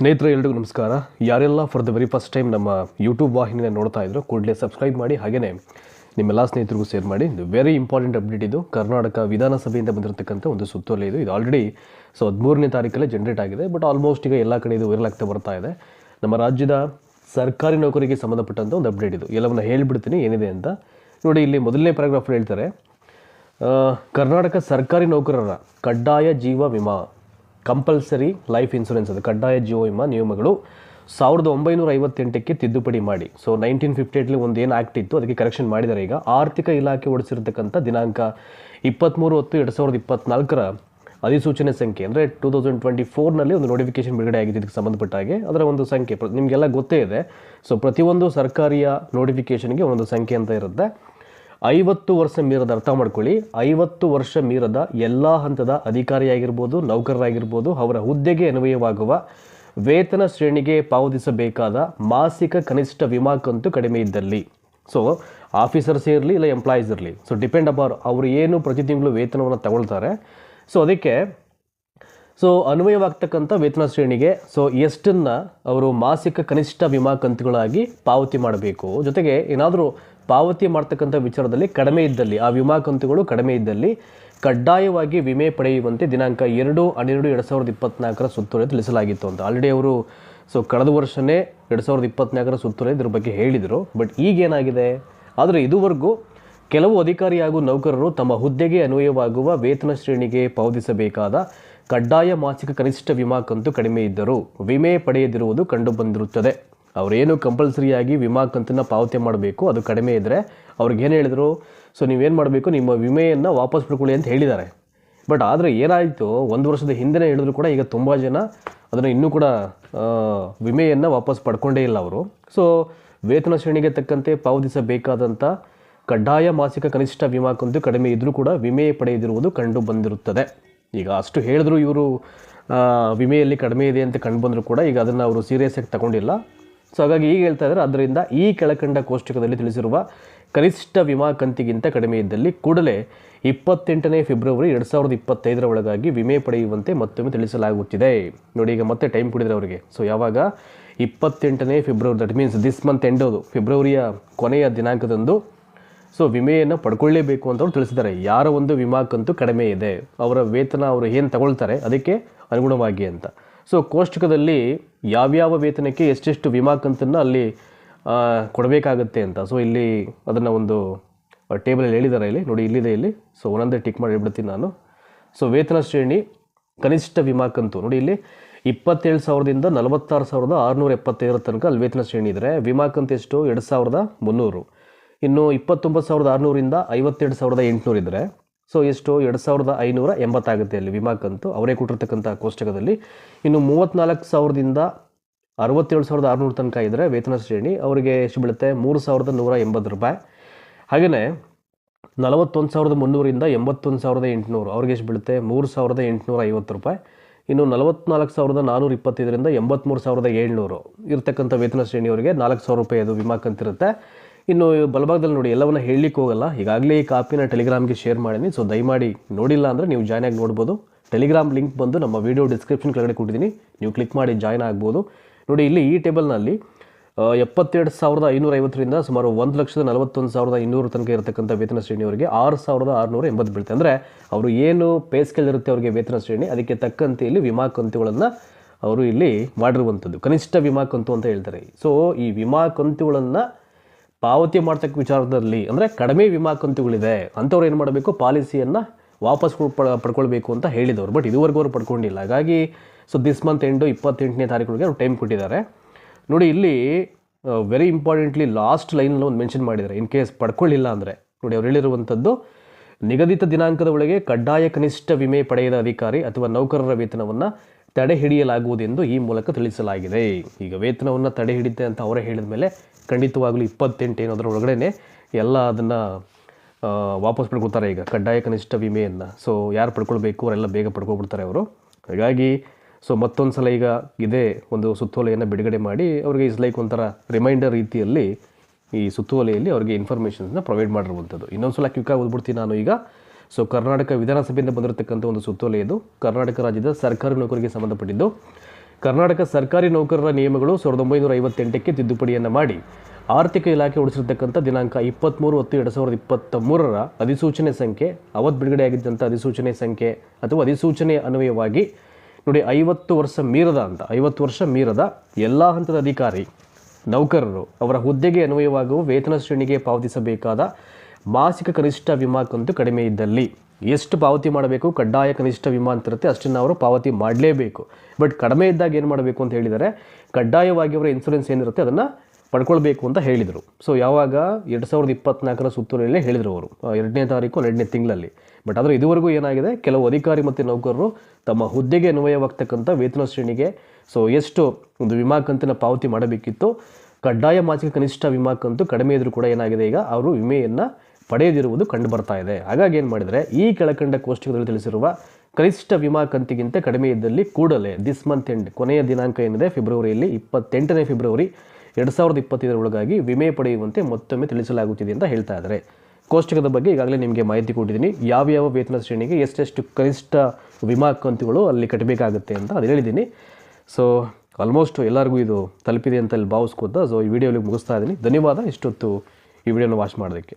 ಸ್ನೇಹಿತರೆ, ಎಲ್ರಿಗೂ ನಮಸ್ಕಾರ. ಯಾರೆಲ್ಲ for the very first time ನಮ್ಮ ಯೂಟ್ಯೂಬ್ ವಾಹಿನಿನ ನೋಡ್ತಾ ಇದ್ರು, ಕೂಡಲೇ ಸಬ್ಸ್ಕ್ರೈಬ್ ಮಾಡಿ ಹಾಗೆಯೇ ನಿಮ್ಮೆಲ್ಲ ಸ್ನೇಹಿತರಿಗೂ ಶೇರ್ ಮಾಡಿ. ಇದು ವೆರಿ ಇಂಪಾರ್ಟೆಂಟ್ ಅಪ್ಡೇಟ್ ಇದು. ಕರ್ನಾಟಕ ವಿಧಾನಸಭೆಯಿಂದ ಬಂದಿರತಕ್ಕಂಥ ಒಂದು ಸುತ್ತೋಲೆ ಇದು. ಇದು ಆಲ್ರೆಡಿ ಸೊ ಹದಿಮೂರನೇ ತಾರೀಕಲ್ಲೇ ಜನರೇಟ್ ಆಗಿದೆ. ಬಟ್ ಆಲ್ಮೋಸ್ಟ್ ಈಗ ಎಲ್ಲ ಕಡೆ ಇದು ವೈರಲ್ ಆಗ್ತಾ ಬರ್ತಾ ಇದೆ. ನಮ್ಮ ರಾಜ್ಯದ ಸರ್ಕಾರಿ ನೌಕರಿಗೆ ಸಂಬಂಧಪಟ್ಟಂಥ ಒಂದು ಅಪ್ಡೇಟ್ ಇದು. ಎಲ್ಲವನ್ನು ಹೇಳಿಬಿಡ್ತೀನಿ, ಏನಿದೆ ಅಂತ. ನೋಡಿ, ಇಲ್ಲಿ ಮೊದಲನೇ ಪ್ಯಾರಾಗ್ರಾಫ್ ಹೇಳ್ತಾರೆ ಕರ್ನಾಟಕ ಸರ್ಕಾರಿ ನೌಕರರ ಕಡ್ಡಾಯ ಜೀವ ವಿಮಾ ಕಂಪಲ್ಸರಿ ಲೈಫ್ ಇನ್ಶೂರೆನ್ಸ್ ಅದು ಕಡ್ಡಾಯ ಜೀವ ವಿಮಾ ನಿಯಮಗಳು. ಸಾವಿರದ ಒಂಬೈನೂರ ಐವತ್ತೆಂಟಕ್ಕೆ ತಿದ್ದುಪಡಿ ಮಾಡಿ. ಸೊ ನೈನ್ಟೀನ್ ಫಿಫ್ಟಿ ಏಟ್ಲಿ ಒಂದು ಏನು ಆ್ಯಕ್ಟ್ ಇತ್ತು, ಅದಕ್ಕೆ ಕರೆಕ್ಷನ್ ಮಾಡಿದ್ದಾರೆ ಈಗ. ಆರ್ಥಿಕ ಇಲಾಖೆ ಹೊಡಿಸಿರ್ತಕ್ಕಂಥ ದಿನಾಂಕ ಇಪ್ಪತ್ತ್ಮೂರು ಹತ್ತು ಎರಡು ಸಾವಿರದ ಇಪ್ಪತ್ತ್ನಾಲ್ಕರ ಅಧಿಸೂಚನೆ ಸಂಖ್ಯೆ ಅಂದರೆ ಟೂ ತೌಸಂಡ್ ಟ್ವೆಂಟಿ ಫೋರ್ನಲ್ಲಿ ಒಂದು ನೋಟಿಫಿಕೇಶನ್ ಬಿಡುಗಡೆ ಆಗಿದೆ ಇದಕ್ಕೆ ಸಂಬಂಧಪಟ್ಟ ಹಾಗೆ. ಅದರ ಒಂದು ಸಂಖ್ಯೆ, ನಿಮಗೆಲ್ಲ ಗೊತ್ತೇ ಇದೆ. ಸೊ ಪ್ರತಿಯೊಂದು ಸರ್ಕಾರಿಯ ನೋಟಿಫಿಕೇಷನ್ಗೆ ಒಂದು ಸಂಖ್ಯೆ ಅಂತ ಇರುತ್ತೆ. ಐವತ್ತು ವರ್ಷ ಮೀರದ ಅರ್ಥ ಮಾಡ್ಕೊಳ್ಳಿ. ಐವತ್ತು ವರ್ಷ ಮೀರದ ಎಲ್ಲ ಹಂತದ ಅಧಿಕಾರಿಯಾಗಿರ್ಬೋದು, ನೌಕರರಾಗಿರ್ಬೋದು, ಅವರ ಹುದ್ದೆಗೆ ಅನ್ವಯವಾಗುವ ವೇತನ ಶ್ರೇಣಿಗೆ ಪಾವತಿಸಬೇಕಾದ ಮಾಸಿಕ ಕನಿಷ್ಠ ವಿಮಾ ಕಂತು ಕಡಿಮೆ ಇದ್ದಲ್ಲಿ. ಸೊ ಆಫೀಸರ್ಸ್ ಇರಲಿ ಇಲ್ಲ ಎಂಪ್ಲಾಯೀಸ್ ಇರಲಿ ಸೊ ಡಿಪೆಂಡ್ ಅಪಾರ್ ಅವರು ಏನು ಪ್ರತಿ ತಿಂಗಳು ವೇತನವನ್ನು ತಗೊಳ್ತಾರೆ. ಸೊ ಅದಕ್ಕೆ ಸೊ ಅನ್ವಯವಾಗ್ತಕ್ಕಂಥ ವೇತನ ಶ್ರೇಣಿಗೆ ಸೊ ಎಷ್ಟನ್ನು ಅವರು ಮಾಸಿಕ ಕನಿಷ್ಠ ವಿಮಾ ಕಂತುಗಳಾಗಿ ಪಾವತಿ ಮಾಡಬೇಕು. ಜೊತೆಗೆ ಏನಾದರೂ ಪಾವತಿ ಮಾಡ್ತಕ್ಕಂಥ ವಿಚಾರದಲ್ಲಿ ಕಡಿಮೆ ಇದ್ದಲ್ಲಿ, ಆ ವಿಮಾ ಕಂತುಗಳು ಕಡಿಮೆ ಇದ್ದಲ್ಲಿ ಕಡ್ಡಾಯವಾಗಿ ವಿಮೆ ಪಡೆಯುವಂತೆ ದಿನಾಂಕ ಎರಡು, ಹನ್ನೆರಡು, ಎರಡು ಸಾವಿರದ ಇಪ್ಪತ್ತ್ನಾಲ್ಕರ ಸುತ್ತೋಲೆ ತಿಳಿಸಲಾಗಿತ್ತು ಅಂತ. ಆಲ್ರೆಡಿ ಅವರು ಸೊ ಕಳೆದ ವರ್ಷನೇ ಎರಡು ಸಾವಿರದ ಇಪ್ಪತ್ನಾಲ್ಕರ ಸುತ್ತೋಲೆ ಇದ್ರ ಬಗ್ಗೆ ಹೇಳಿದರು. ಬಟ್ ಈಗೇನಾಗಿದೆ ಆದರೆ ಇದುವರೆಗೂ ಕೆಲವು ಅಧಿಕಾರಿ ಹಾಗೂ ನೌಕರರು ತಮ್ಮ ಹುದ್ದೆಗೆ ಅನ್ವಯವಾಗುವ ವೇತನ ಶ್ರೇಣಿಗೆ ಪಾವತಿಸಬೇಕಾದ ಕಡ್ಡಾಯ ಮಾಸಿಕ ಕನಿಷ್ಠ ವಿಮಾ ಕಂತು ಕಡಿಮೆ ಇದ್ದರೂ ವಿಮೆ ಪಡೆಯದಿರುವುದು ಕಂಡುಬಂದಿರುತ್ತದೆ. ಅವರೇನು ಕಂಪಲ್ಸರಿಯಾಗಿ ವಿಮಾ ಕಂತನ್ನು ಪಾವತಿ ಮಾಡಬೇಕು, ಅದು ಕಡಿಮೆ ಇದ್ದರೆ ಅವ್ರಿಗೆ ಏನು ಹೇಳಿದರು? ಸೊ, ನೀವೇನು ಮಾಡಬೇಕು? ನಿಮ್ಮ ವಿಮೆಯನ್ನು ವಾಪಸ್ ಪಡ್ಕೊಳ್ಳಿ ಅಂತ ಹೇಳಿದ್ದಾರೆ. ಬಟ್ ಆದರೆ ಏನಾಯಿತು, ಒಂದು ವರ್ಷದ ಹಿಂದೆ ಹೇಳಿದ್ರು ಕೂಡ ಈಗ ತುಂಬ ಜನ ಅದನ್ನು ಇನ್ನೂ ಕೂಡ ವಿಮೆಯನ್ನು ವಾಪಸ್ ಪಡ್ಕೊಂಡೇ ಇಲ್ಲ ಅವರು. ಸೊ, ವೇತನ ಶ್ರೇಣಿಗೆ ತಕ್ಕಂತೆ ಪಾವತಿಸಬೇಕಾದಂಥ ಕಡ್ಡಾಯ ಮಾಸಿಕ ಕನಿಷ್ಠ ವಿಮಾ ಕಂತು ಕಡಿಮೆ ಇದ್ದರೂ ಕೂಡ ವಿಮೆ ಪಡೆಯದಿರುವುದು ಕಂಡು ಬಂದಿರುತ್ತದೆ. ಈಗ ಅಷ್ಟು ಹೇಳಿದ್ರು ಇವರು ವಿಮೆಯಲ್ಲಿ ಕಡಿಮೆ ಇದೆ ಅಂತ ಕಂಡು ಬಂದರೂ ಕೂಡ ಈಗ ಅದನ್ನು ಅವರು ಸೀರಿಯಸ್ ಆಗಿ ತಗೊಂಡಿಲ್ಲ. ಸೊ ಹಾಗಾಗಿ ಈಗ ಹೇಳ್ತಾ ಇದ್ದಾರೆ, ಅದರಿಂದ ಈ ಕೆಳಕಂಡ ಕೋಷ್ಟಕದಲ್ಲಿ ತಿಳಿಸಿರುವ ಕನಿಷ್ಠ ವಿಮಾ ಕಂತಿಗಿಂತ ಕಡಿಮೆ ಇದ್ದಲ್ಲಿ ಕೂಡಲೇ ಇಪ್ಪತ್ತೆಂಟನೇ ಫೆಬ್ರವರಿ ಎರಡು ಸಾವಿರದ ಇಪ್ಪತ್ತೈದರ ಒಳಗಾಗಿ ವಿಮೆ ಪಡೆಯುವಂತೆ ಮತ್ತೊಮ್ಮೆ ತಿಳಿಸಲಾಗುತ್ತಿದೆ. ನೋಡಿ, ಈಗ ಮತ್ತೆ ಟೈಮ್ ಕೊಡಿದ್ರೆ ಅವರಿಗೆ. ಸೊ ಯಾವಾಗ? ಇಪ್ಪತ್ತೆಂಟನೇ February that means this month ಎಂಡೋದು ಫೆಬ್ರವರಿಯ ಕೊನೆಯ ದಿನಾಂಕದಂದು. ಸೊ ವಿಮೆಯನ್ನು ಪಡ್ಕೊಳ್ಳೇಬೇಕು ಅಂತ ಅವರು ತಿಳಿಸಿದ್ದಾರೆ. ಯಾರ ಒಂದು ವಿಮಾ ಕಂತು ಕಡಿಮೆ ಇದೆ? ಅವರ ವೇತನ ಅವರು ಏನು ತಗೊಳ್ತಾರೆ? ಅದಕ್ಕೆ ಅನುಗುಣವಾಗಿ ಅಂತ. ಸೊ ಕೋಷ್ಟಕದಲ್ಲಿ ಯಾವ್ಯಾವ ವೇತನಕ್ಕೆ ಎಷ್ಟೆಷ್ಟು ವಿಮಾ ಕಂತನ್ನು ಅಲ್ಲಿ ಕೊಡಬೇಕಾಗತ್ತೆ ಅಂತ. ಸೊ ಇಲ್ಲಿ ಅದನ್ನು ಒಂದು ಟೇಬಲಲ್ಲಿ ಹೇಳಿದ್ದಾರೆ ಇಲ್ಲಿ. ನೋಡಿ, ಇಲ್ಲಿದೆ ಇಲ್ಲಿ. ಸೊ ಒಂದೊಂದೇ ಟಿಕ್ ಮಾಡಿ ಹೇಳ್ಬಿಡ್ತೀನಿ ನಾನು. ಸೊ ವೇತನ ಶ್ರೇಣಿ, ಕನಿಷ್ಠ ವಿಮಾ ಕಂತು ನೋಡಿ, ಇಲ್ಲಿ ಇಪ್ಪತ್ತೇಳು ಸಾವಿರದಿಂದ ನಲವತ್ತಾರು ಸಾವಿರದ ಆರುನೂರ ಎಪ್ಪತ್ತೈದರ ತನಕ ಅಲ್ಲಿ ವೇತನ ಶ್ರೇಣಿ ಇದ್ದರೆ ವಿಮಾ ಕಂತು ಎಷ್ಟು? ಎರಡು ಸಾವಿರದ ಮುನ್ನೂರು. ಇನ್ನು ಇಪ್ಪತ್ತೊಂಬತ್ತು ಸಾವಿರದ ಆರುನೂರಿಂದ ಐವತ್ತೆರಡು ಸಾವಿರದ ಎಂಟುನೂರು ಇದ್ದರೆ ಸೊ ಎಷ್ಟು ಎರಡು ಸಾವಿರದ ಐನೂರ ಎಂಬತ್ತಾಗುತ್ತೆ ಅಲ್ಲಿ ವಿಮಾ ಕಂತು ಅವರೇ ಕೊಟ್ಟಿರ್ತಕ್ಕಂಥ ಕೋಷ್ಟಕದಲ್ಲಿ. ಇನ್ನು ಮೂವತ್ತ್ನಾಲ್ಕು ಸಾವಿರದಿಂದ ಅರವತ್ತೇಳು ಸಾವಿರದ ಆರುನೂರು ತನಕ ಇದ್ದರೆ ವೇತನ ಶ್ರೇಣಿ. ಅವರಿಗೆ ಎಷ್ಟು ಬೀಳುತ್ತೆ? ಮೂರು ಸಾವಿರದ ನೂರ ಎಂಬತ್ತು ರೂಪಾಯಿ. ಹಾಗೆಯೇ ನಲವತ್ತೊಂದು ಸಾವಿರದ ಮುನ್ನೂರಿಂದ ಎಂಬತ್ತೊಂದು ಸಾವಿರದ ಎಂಟುನೂರು. ಅವ್ರಿಗೆ ಎಷ್ಟು ಬೀಳುತ್ತೆ? ಮೂರು ಸಾವಿರದ ಎಂಟುನೂರ ಐವತ್ತು ರೂಪಾಯಿ. ಇನ್ನು ನಲವತ್ನಾಲ್ಕು ಸಾವಿರದ ನಾನ್ನೂರ ಇಪ್ಪತ್ತೈದರಿಂದ ಎಂಬತ್ತ್ಮೂರು ಸಾವಿರದ ಏಳ್ನೂರು. ಇರತಕ್ಕಂಥ ವೇತನ ಶ್ರೇಣಿಯವರಿಗೆ ನಾಲ್ಕು ಸಾವಿರ ರೂಪಾಯಿ ಅದು ವಿಮಾ ಕಂತಿರುತ್ತೆ ಇನ್ನು ಬಲಭಾಗದಲ್ಲಿ ನೋಡಿ, ಎಲ್ಲವನ್ನ ಹೇಳಲಿಕ್ಕೆ ಹೋಗಲ್ಲ. ಈಗಾಗಲೇ ಈ ಕಾಪಿನ ಟೆಲಿಗ್ರಾಮ್ಗೆ ಶೇರ್ ಮಾಡೀನಿ. ಸೊ ದಯಮಾಡಿ ನೋಡಿಲ್ಲ ಅಂದರೆ ನೀವು ಜಾಯ್ನ್ ಆಗಿ ನೋಡ್ಬೋದು. ಟೆಲಿಗ್ರಾಮ್ ಲಿಂಕ್ ಬಂದು ನಮ್ಮ ವಿಡಿಯೋ ಡಿಸ್ಕ್ರಿಪ್ಷನ್ ಕೆಳಗಡೆ ಕೊಟ್ಟಿದ್ದೀನಿ. ನೀವು ಕ್ಲಿಕ್ ಮಾಡಿ ಜಾಯ್ನ್ ಆಗ್ಬೋದು. ನೋಡಿ, ಇಲ್ಲಿ ಈ ಟೇಬಲ್ನಲ್ಲಿ ಎಪ್ಪತ್ತೆರಡು ಸಾವಿರದ ಐನೂರ ಐವತ್ತರಿಂದ ಸುಮಾರು ಒಂದು ಲಕ್ಷದ ನಲವತ್ತೊಂದು ಸಾವಿರದ ಇನ್ನೂರು ತನಕ ಇರತಕ್ಕಂಥ ವೇತನ ಶ್ರೇಣಿಯವರಿಗೆ ಆರು ಸಾವಿರದ ಆರುನೂರ ಎಂಬತ್ತು ಬೀಳುತ್ತೆ ಅಂದರೆ, ಅವರು ಏನು ಪೇ ಸ್ಕೇಲ್ ಇರುತ್ತೆ ಅವರಿಗೆ ವೇತನ ಶ್ರೇಣಿ, ಅದಕ್ಕೆ ತಕ್ಕಂತೆ ಇಲ್ಲಿ ವಿಮಾ ಕಂತುಗಳನ್ನು ಅವರು ಇಲ್ಲಿ ಮಾಡಿರುವಂಥದ್ದು. ಕನಿಷ್ಠ ವಿಮಾ ಕಂತು ಅಂತ ಹೇಳ್ತಾರೆ. ಸೊ ಈ ವಿಮಾ ಕಂತುಗಳನ್ನು ಪಾವತಿ ಮಾಡ್ತಕ್ಕ ವಿಚಾರದಲ್ಲಿ ಅಂದರೆ ಕಡಿಮೆ ವಿಮಾ ಕಂತುಗಳಿದೆ, ಅಂಥವ್ರು ಏನು ಮಾಡಬೇಕು? ಪಾಲಿಸಿಯನ್ನು ವಾಪಸ್ ಪಡ್ಕೊಳ್ಬೇಕು ಅಂತ ಹೇಳಿದವರು. ಬಟ್ ಇದುವರೆಗೂ ಅವರು ಪಡ್ಕೊಂಡಿಲ್ಲ. ಹಾಗಾಗಿ ಸೊ ದಿಸ್ ಮಂತ್ ಎಂಡು ಇಪ್ಪತ್ತೆಂಟನೇ ತಾರೀಕಿಗೆ ಅವ್ರು ಟೈಮ್ ಕೊಟ್ಟಿದ್ದಾರೆ. ನೋಡಿ, ಇಲ್ಲಿ ವೆರಿ ಇಂಪಾರ್ಟೆಂಟ್ಲಿ ಲಾಸ್ಟ್ ಲೈನಲ್ಲಿ ಒಂದು ಮೆನ್ಷನ್ ಮಾಡಿದ್ದಾರೆ. ಇನ್ ಕೇಸ್ ಪಡ್ಕೊಳ್ಳಿಲ್ಲ ಅಂದರೆ. ನೋಡಿ, ಅವ್ರು ಹೇಳಿರುವಂಥದ್ದು, ನಿಗದಿತ ದಿನಾಂಕದ ಒಳಗೆ ಕಡ್ಡಾಯ ಕನಿಷ್ಠ ವಿಮೆ ಪಡೆಯದ ಅಧಿಕಾರಿ ಅಥವಾ ನೌಕರರ ವೇತನವನ್ನು ತಡೆ ಹಿಡಿಯಲಾಗುವುದೆಂದು ಈ ಮೂಲಕ ತಿಳಿಸಲಾಗಿದೆ. ಈಗ ವೇತನವನ್ನು ತಡೆ ಹಿಡಿತೆ ಅಂತ ಅವರೇ ಹೇಳಿದ ಮೇಲೆ ಖಂಡಿತವಾಗಲೂ ಇಪ್ಪತ್ತೆಂಟು ಏನಾದರೂ ಒಳಗಡೆ ಎಲ್ಲ ಅದನ್ನು ವಾಪಸ್ ಪಡ್ಕೊಳ್ತಾರೆ ಈಗ. ಕಡ್ಡಾಯ ಕನಿಷ್ಠ ವಿಮೆಯನ್ನು. ಸೊ ಯಾರು ಪಡ್ಕೊಳ್ಬೇಕು, ಅವರೆಲ್ಲ ಬೇಗ ಪಡ್ಕೊಬಿಡ್ತಾರೆ ಅವರು. ಹಾಗಾಗಿ ಸೊ ಮತ್ತೊಂದು ಸಲ ಈಗ ಇದೇ ಒಂದು ಸುತ್ತೋಲೆಯನ್ನು ಬಿಡುಗಡೆ ಮಾಡಿ, ಅವ್ರಿಗೆ ಇಸ್ ಲೈಕ್ ಒಂಥರ ರಿಮೈಂಡರ್ ರೀತಿಯಲ್ಲಿ ಈ ಸುತ್ತೋಲೆಯಲ್ಲಿ ಅವರಿಗೆ ಇನ್ಫಾರ್ಮೇಷನ್ಸ್ನ ಪ್ರೊವೈಡ್ ಮಾಡಿರುವಂಥದ್ದು. ಇನ್ನೊಂದು ಸಲ ಕ್ವಿಕ್ಕಾಗಿ ಓದ್ಬಿಡ್ತೀನಿ ನಾನು ಈಗ. ಸೊ ಕರ್ನಾಟಕ ವಿಧಾನಸಭೆಯಿಂದ ಬಂದಿರತಕ್ಕಂಥ ಒಂದು ಸುತ್ತೋಲೆ ಇದು. ಕರ್ನಾಟಕ ರಾಜ್ಯದ ಸರ್ಕಾರಿ ನೌಕರಿಗೆ ಸಂಬಂಧಪಟ್ಟಿದ್ದು. ಕರ್ನಾಟಕ ಸರ್ಕಾರಿ ನೌಕರರ ನಿಯಮಗಳು ಸಾವಿರದ ಒಂಬೈನೂರ ಐವತ್ತೆಂಟಕ್ಕೆ ತಿದ್ದುಪಡಿಯನ್ನು ಮಾಡಿ ಆರ್ಥಿಕ ಇಲಾಖೆ ಹೊರಡಿಸಿರ್ತಕ್ಕಂಥ ದಿನಾಂಕ ಇಪ್ಪತ್ತ್ಮೂರು ಹತ್ತು ಎರಡು ಸಾವಿರದ ಇಪ್ಪತ್ತ ಮೂರರ ಅಧಿಸೂಚನೆ ಸಂಖ್ಯೆ ಅವತ್ತು ಬಿಡುಗಡೆಯಾಗಿದ್ದಂಥ ಅಧಿಸೂಚನೆ ಸಂಖ್ಯೆ ಅಥವಾ ಅಧಿಸೂಚನೆ ಅನ್ವಯವಾಗಿ ನೋಡಿ ಐವತ್ತು ವರ್ಷ ಮೀರದ ಅಂತ, ಐವತ್ತು ವರ್ಷ ಮೀರದ ಎಲ್ಲ ಹಂತದ ಅಧಿಕಾರಿ, ನೌಕರರು ಅವರ ಹುದ್ದೆಗೆ ಅನ್ವಯವಾಗುವ ವೇತನ ಶ್ರೇಣಿಗೆ ಪಾವತಿಸಬೇಕಾದ ಮಾಸಿಕ ಕನಿಷ್ಠ ವಿಮಾ ಕಂತು ಕಡಿಮೆ ಇದ್ದಲ್ಲಿ. ಎಷ್ಟು ಪಾವತಿ ಮಾಡಬೇಕು? ಕಡ್ಡಾಯ ಕನಿಷ್ಠ ವಿಮಾ ಅಂತಿರುತ್ತೆ ಅಷ್ಟನ್ನು ಅವರು ಪಾವತಿ ಮಾಡಲೇಬೇಕು. ಬಟ್ ಕಡಿಮೆ ಇದ್ದಾಗ ಏನು ಮಾಡಬೇಕು ಅಂತ ಹೇಳಿದರೆ ಕಡ್ಡಾಯವಾಗಿ ಅವರ ಇನ್ಸೂರೆನ್ಸ್ ಏನಿರುತ್ತೆ ಅದನ್ನು ಪಡ್ಕೊಳ್ಬೇಕು ಅಂತ ಹೇಳಿದರು. ಸೊ ಯಾವಾಗ? ಎರಡು ಸಾವಿರದ ಇಪ್ಪತ್ನಾಲ್ಕರ ಸುತ್ತೋಲೆಯಲ್ಲೇ ಹೇಳಿದರು ಅವರು. ಎರಡನೇ ತಾರೀಕು ಎರಡನೇ ತಿಂಗಳಲ್ಲಿ. ಬಟ್ ಆದರೆ ಇದುವರೆಗೂ ಏನಾಗಿದೆ? ಕೆಲವು ಅಧಿಕಾರಿ ಮತ್ತು ನೌಕರರು ತಮ್ಮ ಹುದ್ದೆಗೆ ಅನ್ವಯವಾಗ್ತಕ್ಕಂಥ ವೇತನ ಶ್ರೇಣಿಗೆ ಸೊ ಎಷ್ಟು ಒಂದು ವಿಮಾ ಕಂತಿನ ಪಾವತಿ ಮಾಡಬೇಕಿತ್ತು? ಕಡ್ಡಾಯ ಮಾಸಿಕ ಕನಿಷ್ಠ ವಿಮಾ ಕಂತು ಕಡಿಮೆ ಇದ್ದರೂ ಕೂಡ ಏನಾಗಿದೆ ಈಗ? ಅವರು ವಿಮೆಯನ್ನು ಪಡೆಯದಿರುವುದು ಕಂಡು ಬರ್ತಾ ಇದೆ. ಹಾಗಾಗಿ ಏನು ಮಾಡಿದರೆ, ಈ ಕೆಳಕಂಡ ಕೋಷ್ಟಕದಲ್ಲಿ ತಿಳಿಸಿರುವ ಕನಿಷ್ಠ ವಿಮಾ ಕಂತಿಗಿಂತ ಕಡಿಮೆ ಇದ್ದಲ್ಲಿ ಕೂಡಲೇ ದಿಸ್ ಮಂತ್ ಎಂಡ್ ಕೊನೆಯ ದಿನಾಂಕ ಏನಿದೆ, ಫೆಬ್ರವರಿಯಲ್ಲಿ ಇಪ್ಪತ್ತೆಂಟನೇ ಫೆಬ್ರವರಿ ಎರಡು ಸಾವಿರದ ಇಪ್ಪತ್ತೈದರೊಳಗಾಗಿ ವಿಮೆ ಪಡೆಯುವಂತೆ ಮತ್ತೊಮ್ಮೆ ತಿಳಿಸಲಾಗುತ್ತಿದೆ ಅಂತ ಹೇಳ್ತಾ ಇದ್ದಾರೆ ಕೋಷ್ಟಕದ ಬಗ್ಗೆ ಈಗಾಗಲೇ ನಿಮಗೆ ಮಾಹಿತಿ ಕೊಟ್ಟಿದ್ದೀನಿ. ಯಾವ್ಯಾವ ವೇತನ ಶ್ರೇಣಿಗೆ ಎಷ್ಟೆಷ್ಟು ಕನಿಷ್ಠ ವಿಮಾ ಕಂತುಗಳು ಅಲ್ಲಿ ಕಟ್ಟಬೇಕಾಗುತ್ತೆ ಅಂತ ಅದು ಹೇಳಿದ್ದೀನಿ. ಸೊ ಆಲ್ಮೋಸ್ಟ್ ಎಲ್ಲರಿಗೂ ಇದು ತಲುಪಿದೆ ಅಂತ ಅಲ್ಲಿ ಭಾವಿಸ್ಕೊತಾ ಸೊ ಈ ವಿಡಿಯೋಲಿ ಮುಗಿಸ್ತಾ ಇದ್ದೀನಿ. ಧನ್ಯವಾದ. ಇಷ್ಟೊತ್ತು ಈ ವಿಡಿಯೋನ ವಾಚ್ ಮಾಡೋದಕ್ಕೆ.